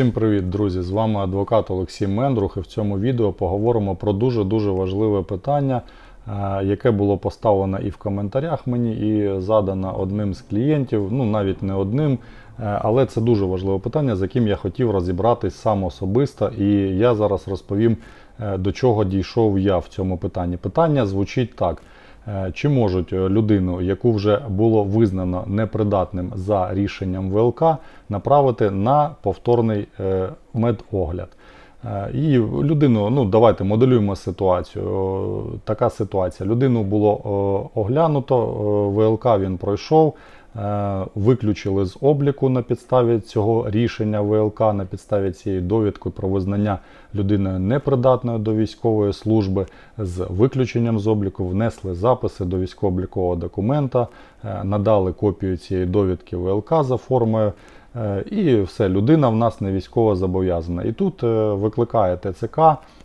Всім привіт, друзі! З вами адвокат Олексій Мендрух. І в цьому відео поговоримо про дуже-дуже важливе питання, е, яке було поставлено і в коментарях мені, і задано одним з клієнтів, ну навіть не одним. е, Але це дуже важливе питання, з яким я хотів розібратись сам особисто, і я зараз розповім, е, до чого дійшов я в цьому питанні. Питання звучить так. Е, Чи можуть е, людину, яку вже було визнано непридатним за рішенням ВЛК, направити на повторний е, медогляд? І людину, ну давайте моделюємо ситуацію. Така ситуація. Людину було оглянуто, ВЛК він пройшов, виключили з обліку на підставі цього рішення ВЛК, на підставі цієї довідки про визнання людиною непридатною до військової служби з виключенням з обліку, внесли записи до військово-облікового документа, е, надали копію цієї довідки ВЛК за формою. Е, І все, людина в нас не військово зобов'язана. І тут е, викликає ТЦК,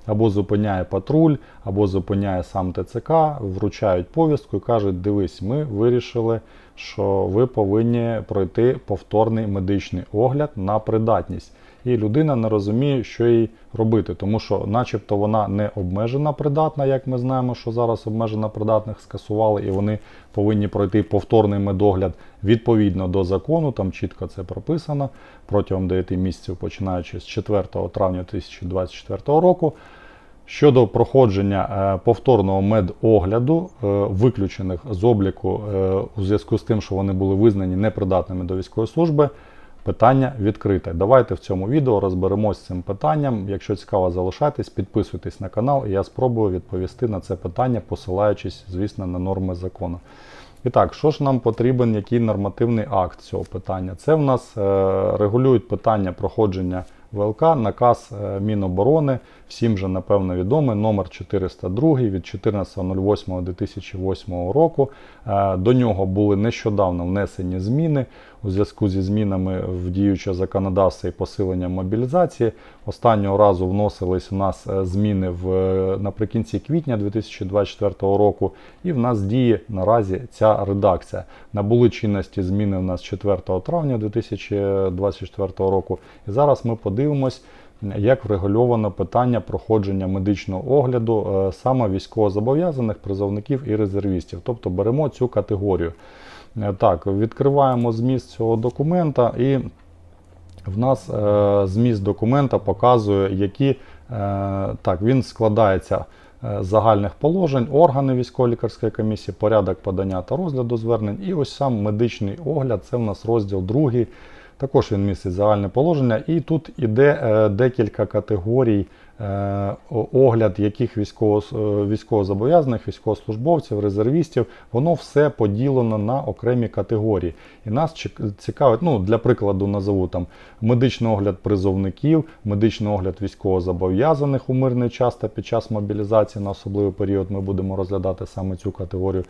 або зупиняє патруль, або зупиняє сам ТЦК, вручають повістку і кажуть: дивись, ми вирішили, що ви повинні пройти повторний медичний огляд на придатність. І людина не розуміє, що їй робити, тому що, начебто, вона не обмежена придатна, як ми знаємо, що зараз обмежена придатних скасували, і вони повинні пройти повторний медогляд відповідно до закону. Там чітко це прописано протягом 9 місяців, починаючи з 4 травня 2024 року. Щодо проходження е, повторного медогляду, е, виключених з обліку е, у зв'язку з тим, що вони були визнані непридатними до військової служби, питання відкрите. Давайте в цьому відео розберемось з цим питанням. Якщо цікаво, залишайтесь, підписуйтесь на канал, і я спробую відповісти на це питання, посилаючись, звісно, на норми закону. І так, що ж нам потрібен, який нормативний акт цього питання? Це в нас е, регулюють питання проходження ВЛК, наказ е, Міноборони, всім же напевно відомий, номер 402 від 14.08.2008 року. Е, До нього були нещодавно внесені зміни у зв'язку зі змінами в діюче законодавство і посиленням мобілізації. Останнього разу вносились у нас е, зміни в, е, наприкінці квітня 2024 року, і в нас діє наразі ця редакція. Набули чинності зміни в нас 4 травня 2024 року. І зараз ми подивимось, як врегульовано питання проходження медичного огляду е, саме військовозобов'язаних призовників і резервістів. Тобто беремо цю категорію. Е, Так, відкриваємо зміст цього документа і в нас е, зміст документа показує, які так, він складається загальних положень, органи військово-лікарської комісії, порядок подання та розгляду звернень. І ось сам медичний огляд, це в нас розділ другий. Також він містить загальне положення, і тут іде е, декілька категорій огляд яких військово, е, військовозобов'язаних, військовослужбовців, резервістів, воно все поділено на окремі категорії. І нас цікавить, ну для прикладу назову там медичний огляд призовників, медичний огляд військовозобов'язаних у мирний час та під час мобілізації на особливий період ми будемо розглядати саме цю категорію.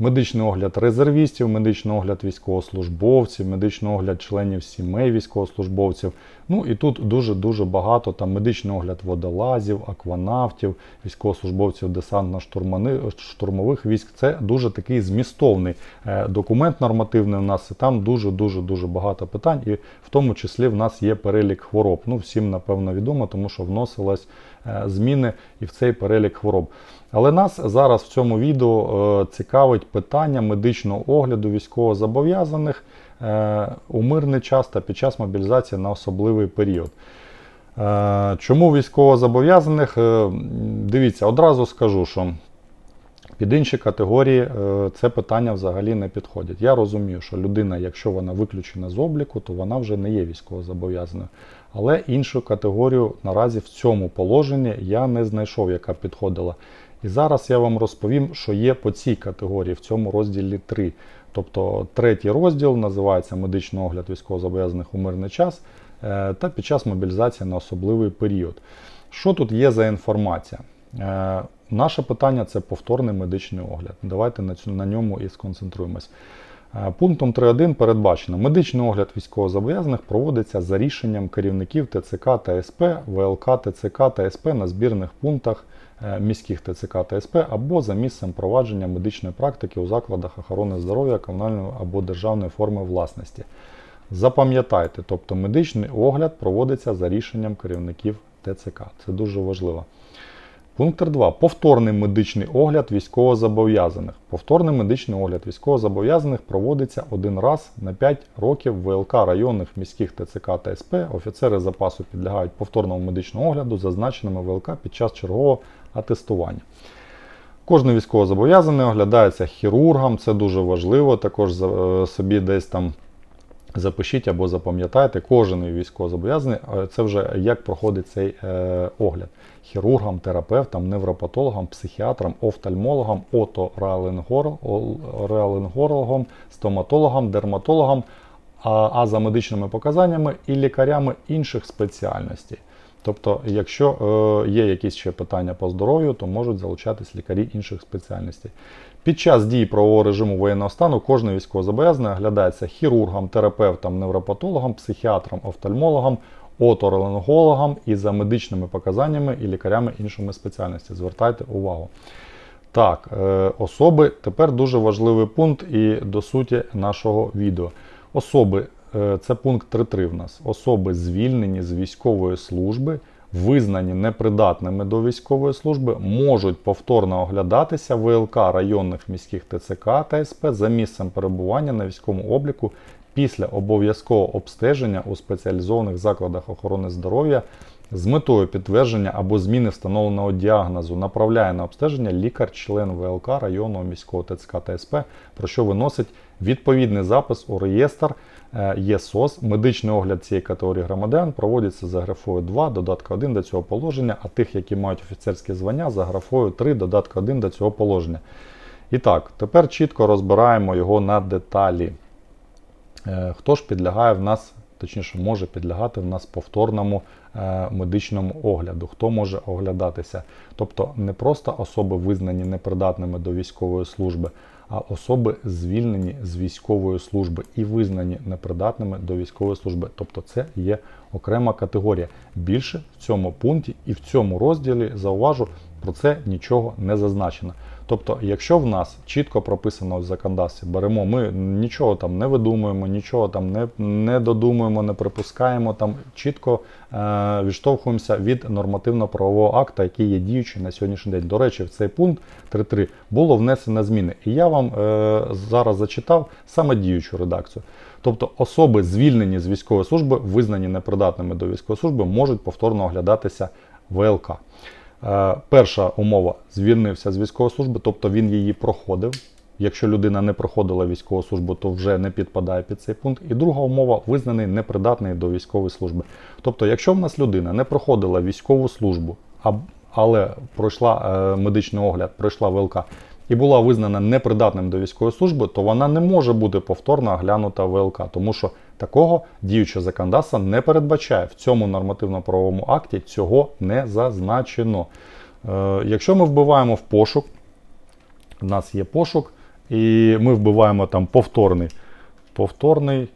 Медичний огляд резервістів, медичний огляд військовослужбовців, медичний огляд членів сімей військовослужбовців. Ну і тут дуже-дуже багато там медичний огляд водолазів, акванавтів, військовослужбовців десантно-штурмових військ. Це дуже такий змістовний е, документ нормативний у нас. І там дуже-дуже дуже багато питань, і в тому числі в нас є перелік хвороб. Ну, всім напевно відомо, тому що вносилось е, зміни і в цей перелік хвороб. Але нас зараз в цьому відео е, цікавить питання медичного огляду військовозобов'язаних у мирний час та під час мобілізації на особливий період. Е, Чому військовозобов'язаних? Е, Дивіться, одразу скажу, що під інші категорії е, це питання взагалі не підходять. Я розумію, що людина, якщо вона виключена з обліку, то вона вже не є військовозобов'язаною. Але іншу категорію наразі в цьому положенні я не знайшов, яка підходила. І зараз я вам розповім, що є по цій категорії в цьому розділі 3. Тобто третій розділ називається медичний огляд військовозобов'язаних у мирний час е, та під час мобілізації на особливий період. Що тут є за інформація? Е, Наше питання це повторний медичний огляд. Давайте на ньому і сконцентруємось. Е, Пунктом 3.1 передбачено, медичний огляд військовозобов'язаних проводиться за рішенням керівників ТЦК та СП, ВЛК ТЦК та СП на збірних пунктах е, міських ТЦК та СП або за місцем провадження медичної практики у закладах охорони здоров'я комунальної або державної форми власності. Запам'ятайте, тобто медичний огляд проводиться за рішенням керівників ТЦК. Це дуже важливо. Пункт 2. Повторний медичний огляд військовозобов'язаних. Повторний медичний огляд військовозобов'язаних проводиться один раз на 5 років в ВЛК районних міських ТЦК та СП. Офіцери запасу підлягають повторному медичному огляду, зазначеному ВЛК під час чергового атестування. Кожен військовозобов'язаний оглядається хірургом, це дуже важливо. Також е, собі десь там запишіть або запам'ятайте, кожен військовозобов'язаний, е, це вже як проходить цей е, огляд. Хірургам, терапевтам, невропатологам, психіатрам, офтальмологам, отореаленгорологам, стоматологам, дерматологам, а, а за медичними показаннями і лікарями інших спеціальностей. Тобто, якщо е, є якісь ще питання по здоров'ю, то можуть залучатись лікарі інших спеціальностей. Під час дії правового режиму воєнного стану кожен військовозобов'язаний оглядається хірургом, терапевтом, невропатологом, психіатром, офтальмологом, оторингологом і за медичними показаннями і лікарями іншими спеціальностей. Звертайте увагу. Так, е, особи тепер дуже важливий пункт і до суті нашого відео. Особи, е, це пункт 3.3 в нас. Особи звільнені з військової служби, визнані непридатними до військової служби, можуть повторно оглядатися ВЛК районних міських ТЦК та СП за місцем перебування на військовому обліку після обов'язкового обстеження у спеціалізованих закладах охорони здоров'я з метою підтвердження або зміни встановленого діагнозу направляє на обстеження лікар-член ВЛК районного міського ТЦК та СП, про що виносить відповідний запис у реєстр е, ЄСОС. Медичний огляд цієї категорії громадян проводиться за графою 2, додатка 1 до цього положення, а тих, які мають офіцерське звання, за графою 3, додатка 1 до цього положення. І так, тепер чітко розбираємо його на деталі. Е, Хто ж підлягає в нас, точніше, може підлягати в нас повторному е, медичному огляду, хто може оглядатися. Тобто не просто особи визнані непридатними до військової служби, а особи звільнені з військової служби і визнані непридатними до військової служби. Тобто це є окрема категорія. Більше в цьому пункті і в цьому розділі зауважу, про це нічого не зазначено. Тобто, якщо в нас чітко прописано в законодавстві, беремо, ми нічого там не видумуємо, нічого там не, не додумуємо, не припускаємо, там чітко е, відштовхуємося від нормативно-правового акта, який є діючий на сьогоднішній день. До речі, в цей пункт 3.3 було внесено зміни. І я вам е, зараз зачитав саме діючу редакцію. Тобто особи, звільнені з військової служби, визнані непридатними до військової служби, можуть повторно оглядатися ВЛК. Е, Перша умова звільнився з військової служби, тобто він її проходив. Якщо людина не проходила військову службу, то вже не підпадає під цей пункт. І друга умова визнаний непридатний до військової служби. Тобто, якщо в нас людина не проходила військову службу, але пройшла е, медичний огляд, пройшла ВЛК і була визнана непридатним до військової служби, то вона не може бути повторно оглянута ВЛК, тому що такого діюче законодавство не передбачає в цьому нормативно-правовому акті цього не зазначено. Е, якщо ми вбиваємо в пошук, у нас є пошук, і ми вбиваємо там повторний, повторний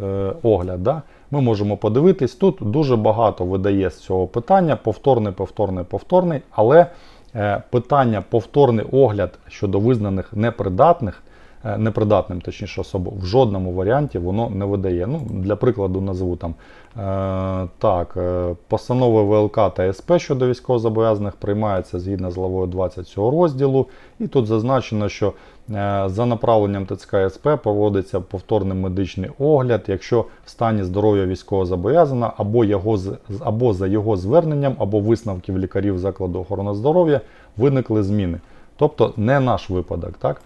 е, огляд. Да? Ми можемо подивитись. Тут дуже багато видає з цього питання: повторний, повторний, повторний. Але е, питання повторний огляд щодо визнаних непридатних, непридатним, точніше особу, в жодному варіанті воно не видає. Ну, для прикладу, назву там е, так, е, постанови ВЛК та СП щодо військовозобов'язаних приймаються згідно з главою 20 цього розділу. І тут зазначено, що е, за направленням ТЦК СП проводиться повторний медичний огляд, якщо в стані здоров'я військовозобов'язана або, його, або за його зверненням, або висновків лікарів закладу охорони здоров'я виникли зміни. Тобто не наш випадок. Так?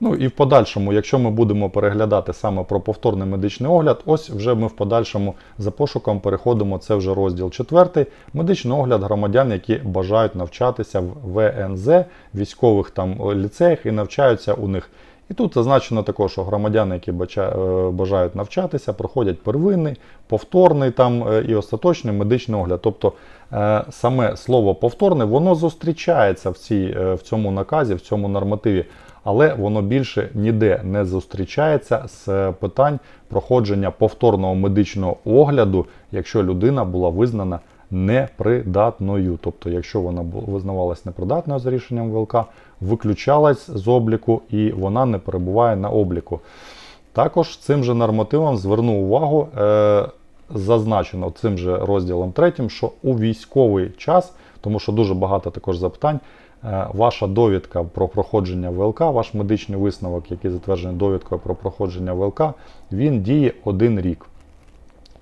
Ну і в подальшому, якщо ми будемо переглядати саме про повторний медичний огляд, ось вже ми в подальшому за пошуком переходимо. Це вже розділ 4. Медичний огляд громадян, які бажають навчатися в ВНЗ, військових там ліцеях і навчаються у них. І тут зазначено також, що громадяни, які е, бажають навчатися, проходять первинний, повторний там е, і остаточний медичний огляд. Тобто е, саме слово повторне воно зустрічається в, цій, е, в цьому наказі, в цьому нормативі, але воно більше ніде не зустрічається з е, питань проходження повторного медичного огляду, якщо людина була визнана непридатною. Тобто, якщо вона визнавалась непридатною за рішенням ВЛК, виключалась з обліку і вона не перебуває на обліку. Також цим же нормативом зверну увагу, е, зазначено цим же розділом третім, що у військовий час, тому що дуже багато також запитань, ваша довідка про проходження ВЛК, ваш медичний висновок, який затверджений довідкою про проходження ВЛК, він діє один рік.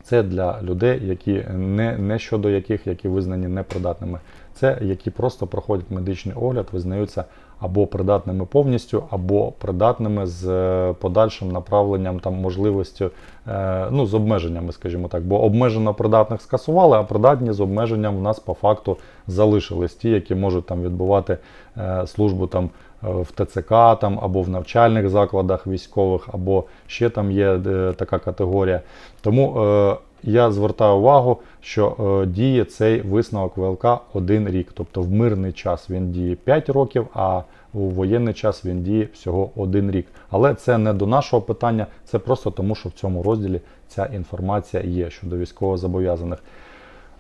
Це для людей, які не, не щодо яких, які визнані непридатними. Це які просто проходять медичний огляд, визнаються або придатними повністю, або придатними з е, подальшим направленням там можливістю, е, ну з обмеженнями, скажімо так. Бо обмежено придатних скасували, а придатні з обмеженням в нас по факту залишились ті, які можуть там відбувати е, службу там в ТЦК там, або в навчальних закладах військових, або ще там є е, така категорія. Тому е, я звертаю увагу, що е, діє цей висновок ВЛК один рік. Тобто в мирний час він діє 5 років, а у воєнний час він діє всього один рік. Але це не до нашого питання, це просто тому, що в цьому розділі ця інформація є щодо військовозобов'язаних.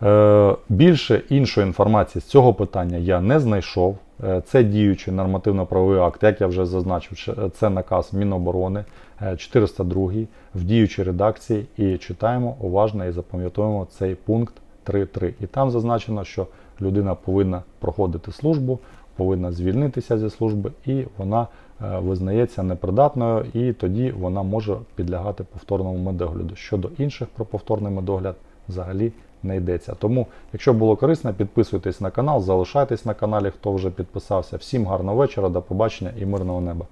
Е, Більше іншої інформації з цього питання я не знайшов. Е, Це діючий нормативно-правовий акт, як я вже зазначив, це наказ Міноборони е, 402 в діючій редакції. І читаємо уважно і запам'ятовуємо цей пункт 3.3. І там зазначено, що людина повинна проходити службу, повинна звільнитися зі служби, і вона е, визнається непридатною, і тоді вона може підлягати повторному медогляду. Щодо інших про повторний медогляд взагалі не йдеться. Тому, якщо було корисно, підписуйтесь на канал, залишайтесь на каналі, хто вже підписався. Всім гарного вечора, до побачення і мирного неба.